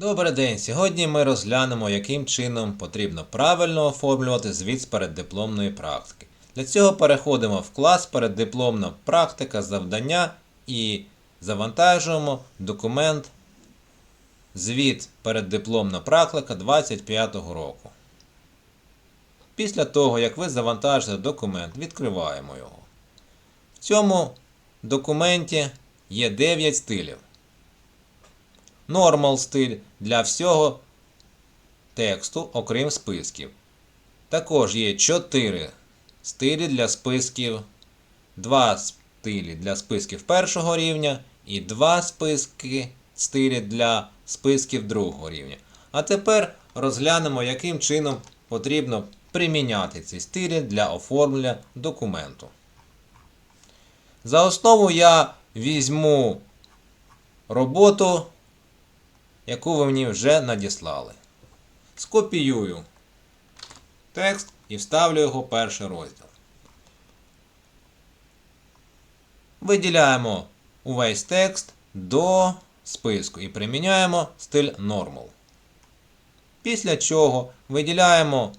Добрий день! Сьогодні ми розглянемо, яким чином потрібно правильно оформлювати звіт з переддипломної практики. Для цього переходимо в клас переддипломна практика завдання і завантажуємо документ Звіт переддипломна практика 25 року. Після того, як ви завантажите документ, відкриваємо його. В цьому документі є 9 стилів. Normal стиль для всього тексту, окрім списків. Також є 4 стилі для списків, 2 стилі для списків першого рівня і 2 списки стилі для списків другого рівня. А тепер розглянемо, яким чином потрібно приміняти ці стилі для оформлення документу. За основу я візьму роботу яку ви мені вже надіслали. Скопіюю текст і вставлю його в перший розділ. Виділяємо увесь текст до списку і приміняємо стиль Normal. Після чого виділяємо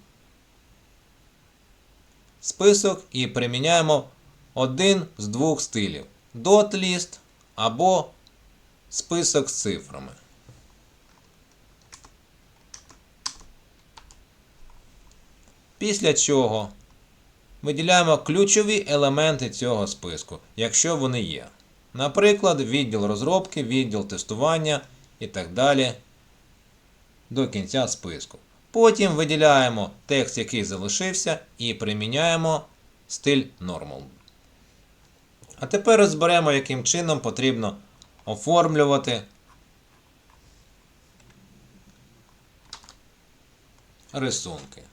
список і приміняємо один з двох стилів dot list або список з цифрами. Після чого виділяємо ключові елементи цього списку, якщо вони є. Наприклад, відділ розробки, відділ тестування і так далі до кінця списку. Потім виділяємо текст, який залишився, і приміняємо стиль Normal. А тепер розберемо, яким чином потрібно оформлювати рисунки.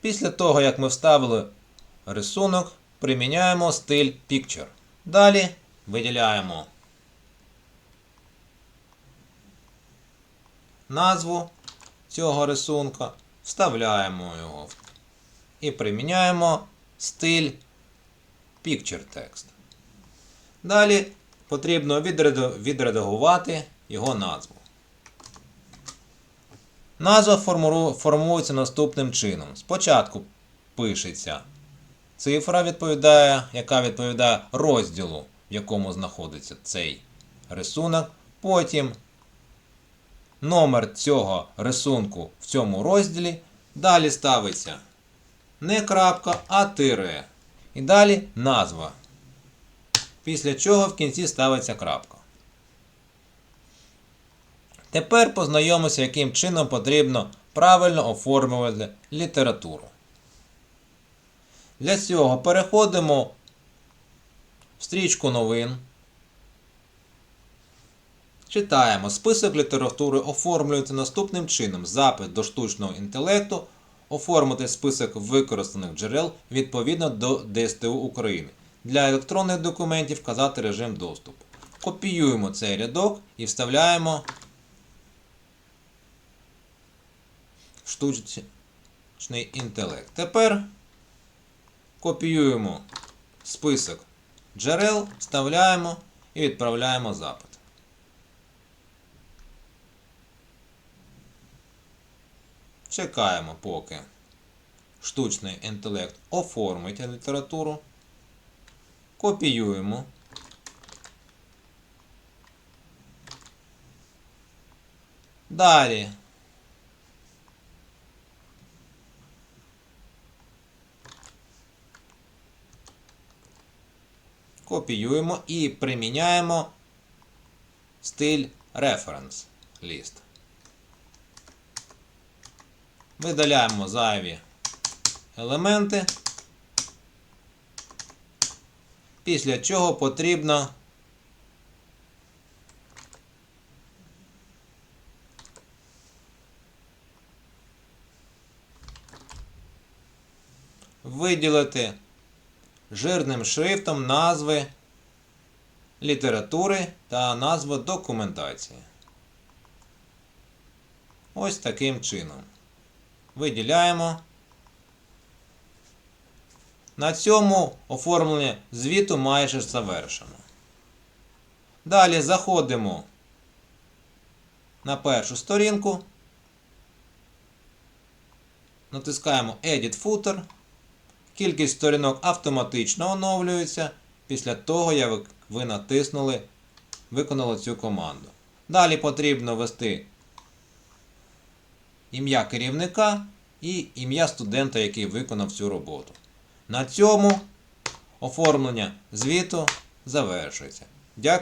Після того, як ми вставили рисунок, приміняємо стиль Picture. Далі виділяємо назву цього рисунка, вставляємо його і приміняємо стиль Picture Text. Далі потрібно відредагувати його назву. Назва формується наступним чином. Спочатку пишеться цифра, відповідає, яка відповідає розділу, в якому знаходиться цей рисунок. Потім номер цього рисунку в цьому розділі. Далі ставиться не крапка, а тире. І далі назва. Після чого в кінці ставиться крапка. Тепер познайомимося, яким чином потрібно правильно оформлювати літературу. Для цього переходимо в стрічку новин. Читаємо. Список літератури оформлюється наступним чином. Запит до штучного інтелекту. Оформити список використаних джерел відповідно до ДСТУ України. Для електронних документів вказати режим доступу. Копіюємо цей рядок і вставляємо штучний інтелект. Тепер копіюємо список джерел, вставляємо і відправляємо запит. Чекаємо, поки штучний інтелект оформить літературу. Копіюємо. Далі копіюємо і приміняємо стиль Reference List. Видаляємо зайві елементи, після чого потрібно виділити жирним шрифтом назви літератури та назви документації. Ось таким чином. Виділяємо. На цьому оформлення звіту майже завершено. Далі заходимо на першу сторінку. Натискаємо Edit Footer. Кількість сторінок автоматично оновлюється після того, як ви- натиснули, виконали цю команду. Далі потрібно ввести ім'я керівника і ім'я студента, який виконав цю роботу. На цьому оформлення звіту завершується. Дякую.